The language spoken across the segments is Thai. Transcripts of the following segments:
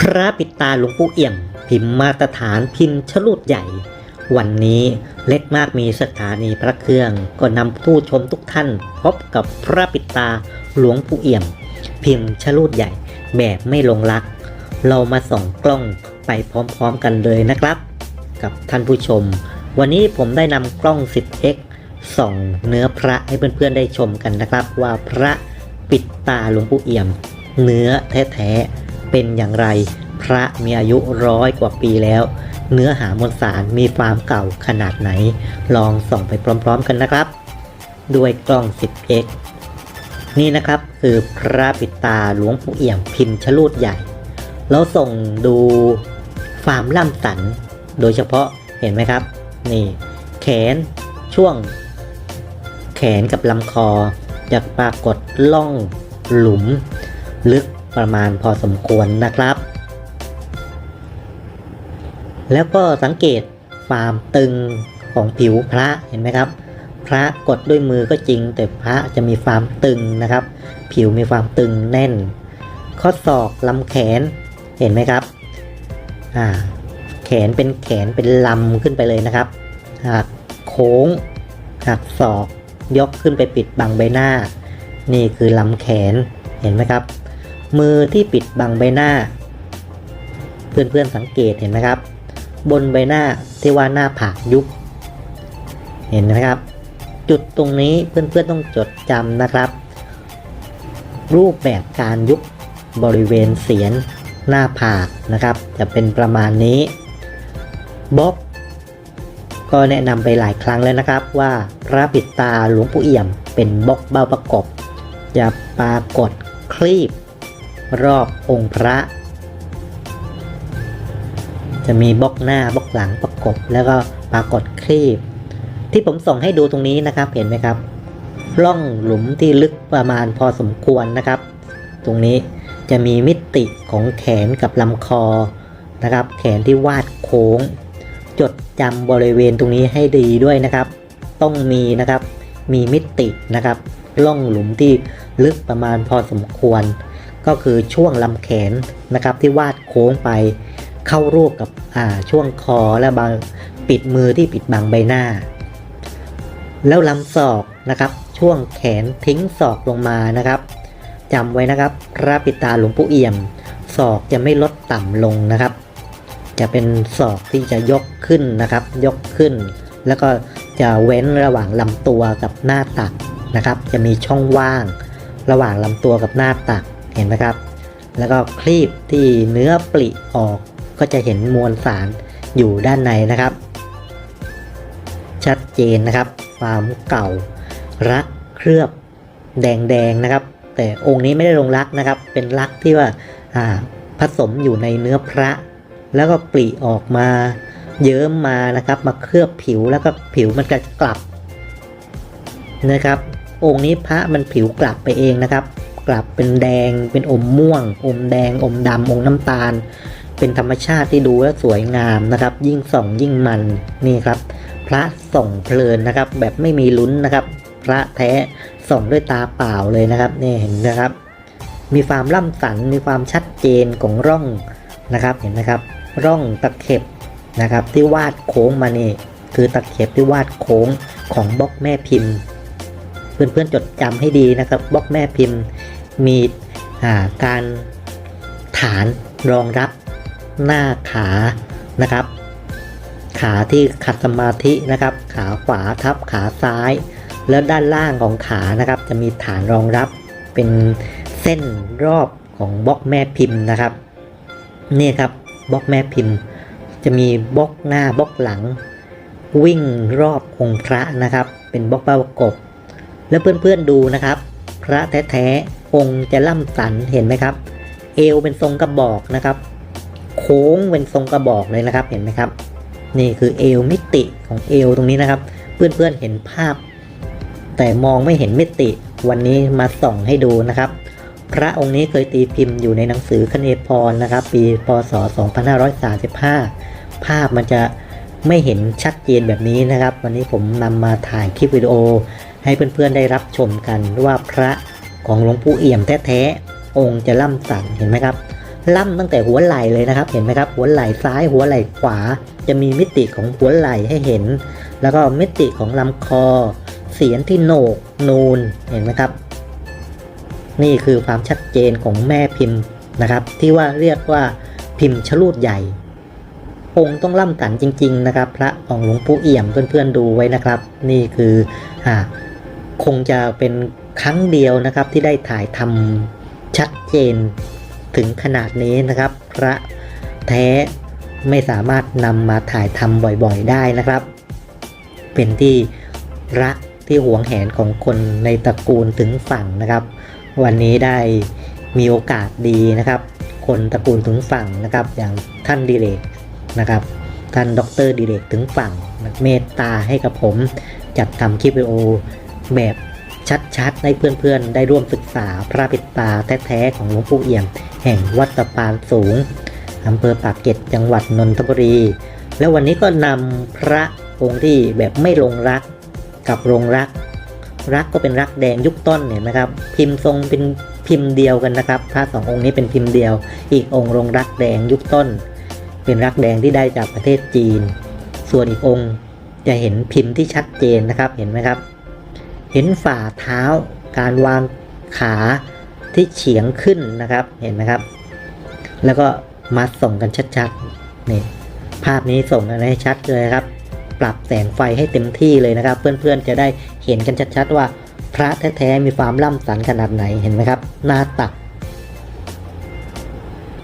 พระปิดตาหลวงปู่เอี่ยม พิมพ์มาตรฐานพิมพ์ฉลุดใหญ่ วันนี้เล็กมากมีสถานีพระเครื่อง ก็นำผู้ชมทุกท่าน พบกับพระปิดตาหลวงปู่เอี่ยม พิมพ์ฉลุดใหญ่ แบบไม่ลงลัก เรามาส่องกล้องไปพร้อมๆกันเลยนะครับ กับท่านผู้ชม วันนี้ผมได้นำกล้อง 10x ส่องเนื้อพระให้เพื่อนๆได้ชมกันนะครับ ว่าพระปิดตาหลวงปู่เอี่ยม เนื้อแท้ๆ เป็นอย่างไร พระมีอายุร้อยกว่าปีแล้ว เนื้อหามวลสารมีความเก่าขนาดไหน ลองส่องไปพร้อมๆกันนะครับ ด้วยกล้อง 10x นี่นะครับคือพระปิดตาหลวงปู่เอี่ยมพิมพ์ชลูดใหญ่ เราส่งดูฟามล่ำสัน โดยเฉพาะเห็นไหมครับ นี่ แขนช่วง แขนกับลำคอจะปรากฏล่องหลุม ลึก ประมาณพอสมควรนะครับ แล้วก็สังเกตความตึงของผิวพระเห็นไหมครับ พระกดด้วยมือก็จริง แต่พระจะมีความตึงนะครับ ผิวมีความตึงแน่น ข้อศอกลำแขนเห็นไหมครับอ่าแขนเป็นแขนเป็นลำขึ้นไปเลยนะครับหักโค้งหักศอกยกขึ้นไปปิดบังใบหน้า นี่คือลำแขนเห็นไหมครับ มือที่ปิดบังใบหน้า เพื่อนๆสังเกตเห็นไหมครับ บนใบหน้าที่ว่าหน้าผากยุบเห็นไหมครับ จุดตรงนี้เพื่อนๆต้องจดจำนะครับ รูปแบบการยุบบริเวณเสียนหน้าผากนะครับ จะเป็นประมาณนี้บล็อกก็แนะนำไปหลายครั้งแล้วนะครับว่าพระปิดตาหลวงปู่เอี่ยมเป็นบล็อกเบ้าประกบจะปรากฏคลีบ รอบองค์พระ จะมีบล็อกหน้าบล็อกหลังประกบ แล้วก็ปรากฏคลีบ ที่ผมส่งให้ดูตรงนี้นะครับเห็นไหมครับร่องหลุมที่ลึกประมาณพอสมควรนะครับ ตรงนี้จะมีมิติของแขนกับลำคอนะครับ แขนที่วาดโค้ง จดจำบริเวณตรงนี้ให้ดีด้วยนะครับ ต้องมีนะครับมีมิตินะครับร่องหลุมที่ลึกประมาณพอสมควร ก็คือช่วงลำแขนนะครับที่วาดโค้งไปเข้ารูปกับช่วงคอและบางปิดมือที่ปิดบังใบหน้า แล้วลำศอกนะครับช่วงแขนทิ้งศอกลงมานะครับจำไว้นะครับพระปิดตาหลวงปู่เอี่ยมศอกจะไม่ลดต่ำลงนะครับ จะเป็นศอกที่จะยกขึ้นนะครับ ยกขึ้น แล้วก็จะเว้นระหว่างลำตัวกับหน้าตักนะครับ จะมีช่องว่าง ระหว่างลำตัวกับหน้าตัก เห็นไหมครับ แล้วก็คลีบที่เนื้อปลิออกก็จะเห็นมวลสารอยู่ด้านในนะครับ ชัดเจนนะครับ ความเก่ารักเคลือบแดงๆนะครับ แต่องค์นี้ไม่ได้ลงรักนะครับ เป็นรักที่ว่าอ่าผสมอยู่ในเนื้อพระ แล้วก็ปลีออกมาเยิ้มมานะครับ มาเคลือบผิวแล้วก็ผิวมันก็กลับนะครับ องค์นี้พระมันผิวกลับไปเองนะครับ กลับเป็นแดง เป็นอมม่วง อมแดง อมดำอมน้ำตาล เป็นธรรมชาติที่ดูแล้วสวยงามนะครับ ยิ่งส่องยิ่งมันนี่ครับ พระส่องเพลินนะครับ แบบไม่มีลุ้นนะครับ พระแท้ส่องด้วยตาเปล่าเลยนะครับนี่เห็นนะครับ มีความล่ำสันมีความชัดเจนของร่องนะครับเห็นไหมครับ ร่องตะเข็บนะครับ ที่วาดโค้งมานี่คือตะเข็บที่วาดโค้งของบล็อกแม่พิมพ์ เพื่อนๆจดจำให้ดีนะครับบล็อกแม่พิมพ์ มีการฐานรองรับหน้าขานะครับ ขาที่ขัดสมาธินะครับ ขาขวาทับขาซ้าย แล้วด้านล่างของขานะครับ จะมีฐานรองรับเป็นเส้นรอบของบล็อกแม่พิมพ์นะครับนี่ครับบล็อกแม่พิมพ์ จะมีบล็อกหน้าบล็อกหลัง วิ่งรอบองค์พระนะครับ เป็นบล็อกประกบ แล้วเพื่อนๆดูนะครับ พระแท้ๆ องจะล่ำสันเห็นไหมครับ เอวเป็นทรงกระบอกนะครับ โค้งเป็นทรงกระบอกเลยนะครับเห็นไหมครับ นี่คือเอวมิติของเอวตรงนี้นะครับ เพื่อนๆเห็นภาพ แต่มองไม่เห็นมิติ วันนี้มาส่องให้ดูนะครับ พระองค์นี้เคยตีพิมพ์อยู่ในหนังสือคเนพรนะครับ ปีพศ 2535 ภาพมันจะไม่เห็นชัดเจนแบบนี้นะครับ วันนี้ผมนำมาถ่ายคลิปวิดีโอให้เพื่อนๆได้รับชมกันว่าพระ ของหลวงปู่เอี่ยมแท้ๆองค์จะล่ำสั่นเห็นไหมครับ ล่ำตั้งแต่หัวไหล่เลยนะครับ เห็นไหมครับ หัวไหล่ซ้ายหัวไหล่ขวา จะมีมิติของหัวไหล่ให้เห็น แล้วก็มิติของลำคอ เสียนที่โหนกนูนเห็นไหมครับ นี่คือความชัดเจนของแม่พิมพ์นะครับ ที่ว่าเรียกว่าพิมพ์ชลูดใหญ่องค์ต้องล่ำสันจริง ๆ นะครับ พระของหลวงปู่เอี่ยมเพื่อนๆดูไว้นะครับ นี่คืออ่าคงจะเป็น ครั้งเดียวนะครับที่ได้ถ่ายทำชัดเจนถึงขนาดนี้นะครับ พระแท้ไม่สามารถนำมาถ่ายทำบ่อยๆได้นะครับ เป็นที่รักที่หวงแหนของคนในตระกูลถึงฝั่งนะครับ วันนี้ได้มีโอกาสดีนะครับ คนตระกูลถึงฝั่งนะครับ อย่างท่านดิเรกนะครับ ท่านดรดิเรกถึงฝั่งเมตตาให้กับผมจัดทำคลิปวิดีโอแบบ ชัดๆ ให้เพื่อนๆ ได้ร่วมศึกษาพระปิดตาแท้ๆของหลวงปู่เอี่ยม แห่งวัดสะพานสูงอำเภอปากเกร็ดจังหวัดนนทบุรี แล้ววันนี้ก็นำพระองค์ที่แบบไม่ลงรักกับลงรัก รักก็เป็นรักแดงยุคต้นเนี่ยนะครับ พิมพ์ทรงเป็นพิมพ์เดียวกันนะครับพระสององค์นี้เป็นพิมพ์เดียว อีกองค์ลงรักแดงยุคต้น เป็นรักแดงที่ได้จากประเทศจีน ส่วนอีกองค์จะเห็นพิมพ์ที่ชัดเจนนะครับเห็นไหมครับ เห็นฝ่าเท้า การวางขาที่เฉียงขึ้นนะครับ เห็นไหมครับ แล้วก็มาส่งกันชัดๆ นี่ภาพนี้ส่งกันให้ชัดเลยครับ ปรับแสงไฟให้เต็มที่เลยนะครับ เพื่อนๆจะได้เห็นกันชัดๆว่า พระแท้ๆมีความล่ำสันขนาดไหนเห็นไหมครับ หน้าตัก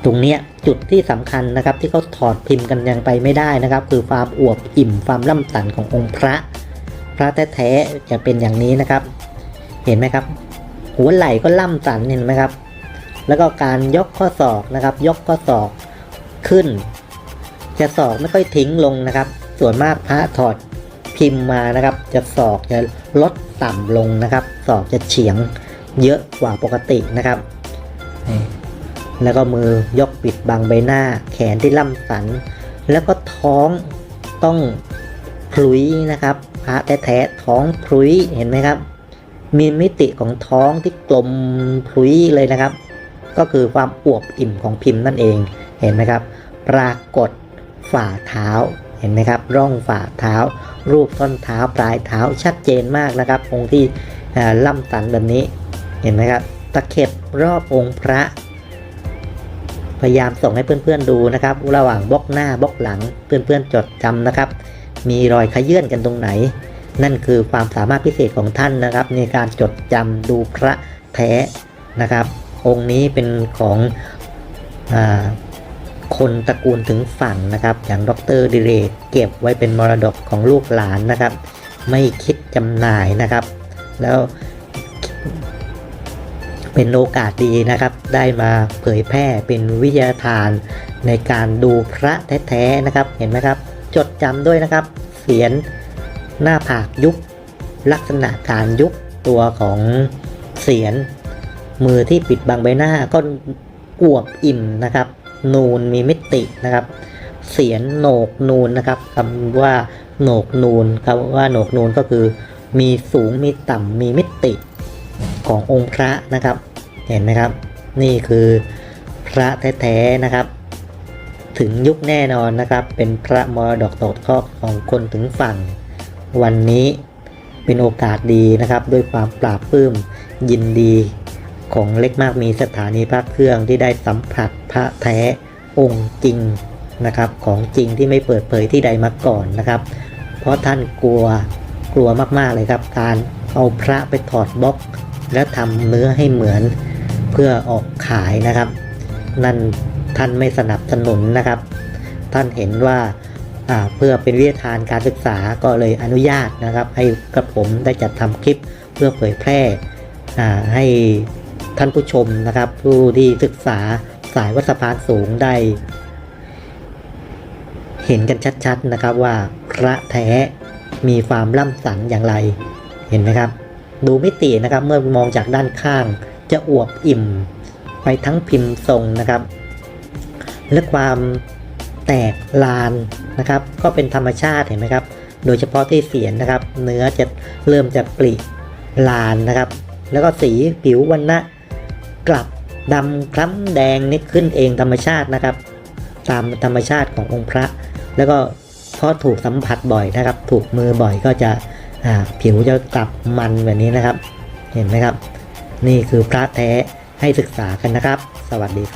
ตรงเนี้ยจุดที่สำคัญนะครับที่เขาถอดพิมพ์กันยังไปไม่ได้นะครับ คือความอวบอิ่มความล่ำสันขององค์พระ พระแท้ๆจะเป็นอย่างนี้นะครับ เห็นไหมครับ หัวไหล่ก็ล่ำสันเห็นไหมครับ แล้วก็การยกข้อศอกนะครับ ยกข้อศอกขึ้น จะศอกไม่ค่อยทิ้งลงนะครับ ส่วนมากพระถอดพิมพ์มานะครับ จะศอกจะลดต่ำลงนะครับศอกจะเฉียงเยอะกว่าปกตินะครับแล้วก็มือยกปิดบังใบหน้า แขนที่ล่ำสัน แล้วก็ท้องต้องพลุยนะครับ พระแท้ๆท้องพลุยเห็นไหมครับ มีมิติของท้องที่กลมพลุยเลยนะครับ ก็คือความอวบอิ่มของพิมพ์นั่นเองเห็นไหมครับ ปรากฏฝ่าเท้าเห็นไหมครับ ร่องฝ่าเท้า รูปต้นเท้าปลายเท้าชัดเจนมากนะครับ องค์ที่ล่ำสันแบบนี้เห็นไหมครับ ตะเข็บรอบองค์พระ พยายามส่งให้เพื่อนๆดูนะครับ ระหว่างบล็อกหน้าบล็อกหลังเพื่อนๆจดจำนะครับ มีรอยขยื่นกันตรงไหน นั่นคือความสามารถพิเศษของท่านนะครับ ในการจดจำดูพระแท้นะครับ องค์นี้เป็นของอคนตระกูลถึงฝั่งนะครับ อย่างดรดิเรกเก็บไว้เป็นมรดกของลูกหลานนะครับ ไม่คิดจำหน่ายนะครับ แล้วเป็นโอกาสดีนะครับ ได้มาเผยแพร่เป็นวิทยาทานในการดูพระแท้ๆนะครับ เห็นไหมครับ จดจำด้วยนะครับ เสียนหน้าผากยุบลักษณะการยุบตัวของเสียน มือที่ปิดบังใบหน้าก็อวบอิ่มนะครับ นูนมีมิตินะครับ เสียนโหนกนูนนะครับคำว่าโหนกนูนคำว่าโหนกนูนก็คือ มีสูงมีต่ำมีมิติขององค์พระนะครับ เห็นไหมครับ นี่คือพระแท้ๆนะครับ ถึงยุคแน่นอนนะครับ เป็นพระมรดกตกทอดของคนถึงฝั่ง วันนี้เป็นโอกาสดีนะครับ ด้วยความปราบปลื้มยินดีของเล็กมากมีสถานีพระเครื่องที่ได้สัมผัสพระแท้องค์จริงนะครับ ของจริงที่ไม่เปิดเผยที่ใดมาก่อนนะครับ เพราะท่านกลัวกลัวมากๆเลยครับ การเอาพระไปถอดบล็อก และทำเนื้อให้เหมือนเพื่อออกขายนะครับ นั่น ท่านไม่สนับสนุนนะครับ ท่านเห็นว่าเพื่อเป็นวิทยาทานการศึกษาก็เลยอนุญาตนะครับ ให้กระผมได้จัดทำคลิปเพื่อเผยแพร่ให้ท่านผู้ชมนะครับ ผู้ที่ศึกษาสายวัดสพานสูงได้ เห็นกันชัดๆนะครับว่าพระแท้มีความล่ำสันอย่างไรเห็นไหมครับ ดูมิตินะครับเมื่อมองจากด้านข้างจะอวบอิ่ม ไปทั้งพิมพ์ทรงนะครับ และความแตกลานนะครับ ก็เป็นธรรมชาติเห็นไหมครับ โดยเฉพาะที่เสียนนะครับ เนื้อจะเริ่มจะปริลานนะครับ แล้วก็สีผิววันนะกลับดำคล้ำแดงนี่ขึ้นเองธรรมชาตินะครับ ตามธรรมชาติขององค์พระ แล้วก็เพราะถูกสัมผัสบ่อยนะครับ ถูกมือบ่อยก็จะผิวจะกลับมันแบบนี้นะครับ เห็นไหมครับ นี่คือพระแท้ให้ศึกษากันนะครับ สวัสดีครับ